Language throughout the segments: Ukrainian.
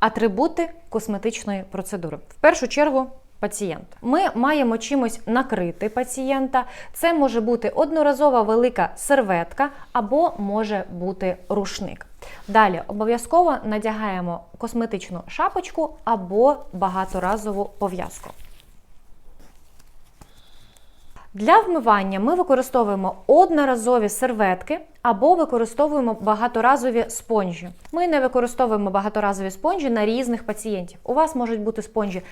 Атрибути косметичної процедури. В першу чергу. Пацієнт. Ми маємо чимось накрити пацієнта. Це може бути одноразова велика серветка або може бути рушник. Далі обов'язково надягаємо косметичну шапочку або багаторазову пов'язку. Для вмивання ми використовуємо одноразові серветки або використовуємо багаторазові спонжі. Ми не використовуємо багаторазові спонжі на різних пацієнтів. У вас можуть бути спонжі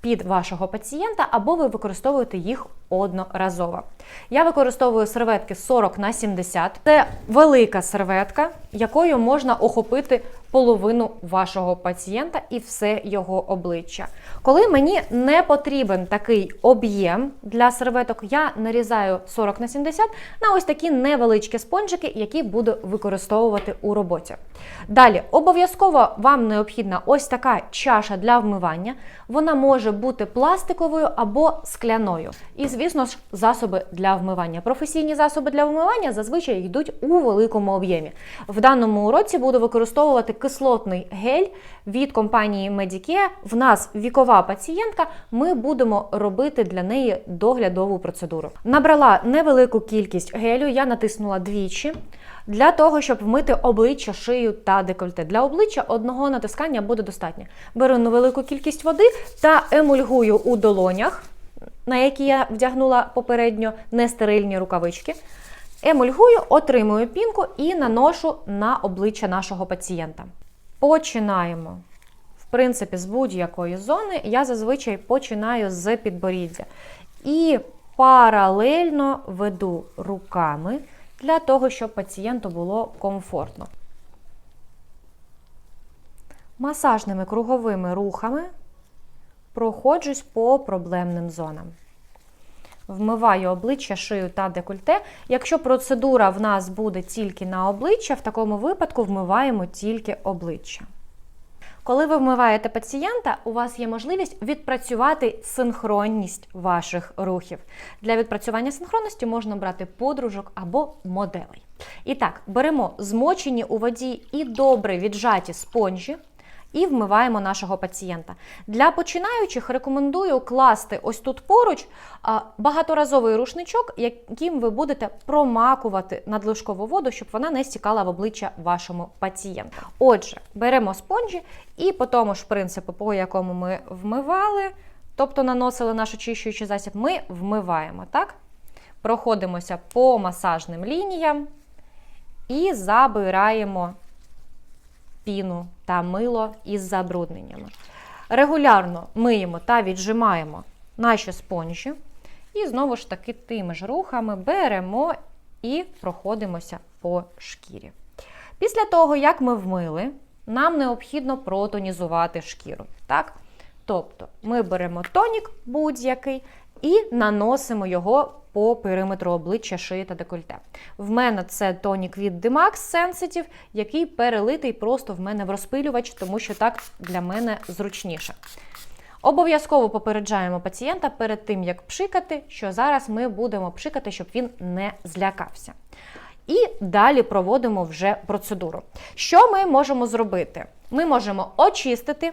під вашого пацієнта, або ви використовуєте їх одноразово. Я використовую серветки 40 на 70. Це велика серветка, якою можна охопити половину вашого пацієнта і все його обличчя. Коли мені не потрібен такий об'єм для серветок, я нарізаю 40 на 70 на ось такі невеличкі спонжики, які буду використовувати у роботі. Далі, обов'язково вам необхідна ось така чаша для вмивання. Вона може бути пластиковою або скляною. І, звісно ж, засоби для вмивання. Професійні засоби для вмивання зазвичай йдуть у великому об'ємі. В даному уроці буду використовувати кислотний гель від компанії Medicare. В нас вікова пацієнтка. Ми будемо робити для неї доглядову процедуру. Набрала невелику кількість гелю, я натиснула двічі. Для того, щоб вмити обличчя, шию та декольте. Для обличчя одного натискання буде достатньо. Беру невелику кількість води та емульгую у долонях, на які я вдягнула попередньо нестерильні рукавички. Емульгую, отримую пінку і наношу на обличчя нашого пацієнта. Починаємо. В принципі, з будь-якої зони я зазвичай починаю з підборіддя. І паралельно веду руками для того, щоб пацієнту було комфортно. Масажними круговими рухами проходжусь по проблемним зонам. Вмиваю обличчя, шию та декольте. Якщо процедура в нас буде тільки на обличчя, в такому випадку вмиваємо тільки обличчя. Коли ви вмиваєте пацієнта, у вас є можливість відпрацювати синхронність ваших рухів. Для відпрацювання синхронності можна брати подружок або моделей. І так, беремо змочені у воді і добре віджаті спонжі. І вмиваємо нашого пацієнта. Для починаючих рекомендую класти ось тут поруч багаторазовий рушничок, яким ви будете промакувати надлишкову воду, щоб вона не стікала в обличчя вашому пацієнту. Отже, беремо спонжі і по тому ж принципу, по якому ми вмивали, тобто наносили наш очищуючий засіб, ми вмиваємо. так? Проходимося по масажним лініям і забираємо піну та мило із забрудненнями. Регулярно миємо та віджимаємо наші спонжі. І знову ж таки тими ж рухами беремо і проходимося по шкірі. Після того, як ми вмили, нам необхідно протонізувати шкіру. Так? Тобто ми беремо тонік будь-який і наносимо його по периметру обличчя шиї та декольте. В мене це тонік від Demax Sensitive, який перелитий просто в мене в розпилювач, тому що так для мене зручніше. Обов'язково попереджаємо пацієнта перед тим, як пшикати, що зараз ми будемо пшикати, щоб він не злякався. І далі проводимо вже процедуру. Що ми можемо зробити? Ми можемо очистити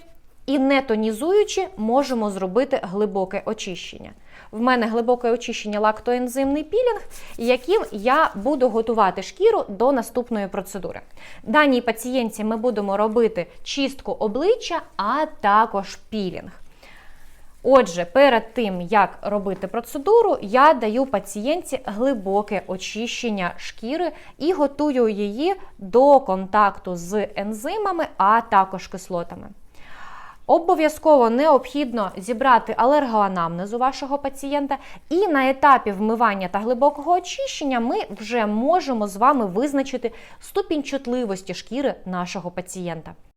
і не тонізуючи, можемо зробити глибоке очищення. В мене глибоке очищення лактоензимний пілінг, яким я буду готувати шкіру до наступної процедури. Даній пацієнтці ми будемо робити чистку обличчя, а також пілінг. Отже, перед тим, як робити процедуру, я даю пацієнтці глибоке очищення шкіри і готую її до контакту з ензимами, а також кислотами. Обов'язково необхідно зібрати алергоанамнезу вашого пацієнта, і на етапі вмивання та глибокого очищення ми вже можемо з вами визначити ступінь чутливості шкіри нашого пацієнта.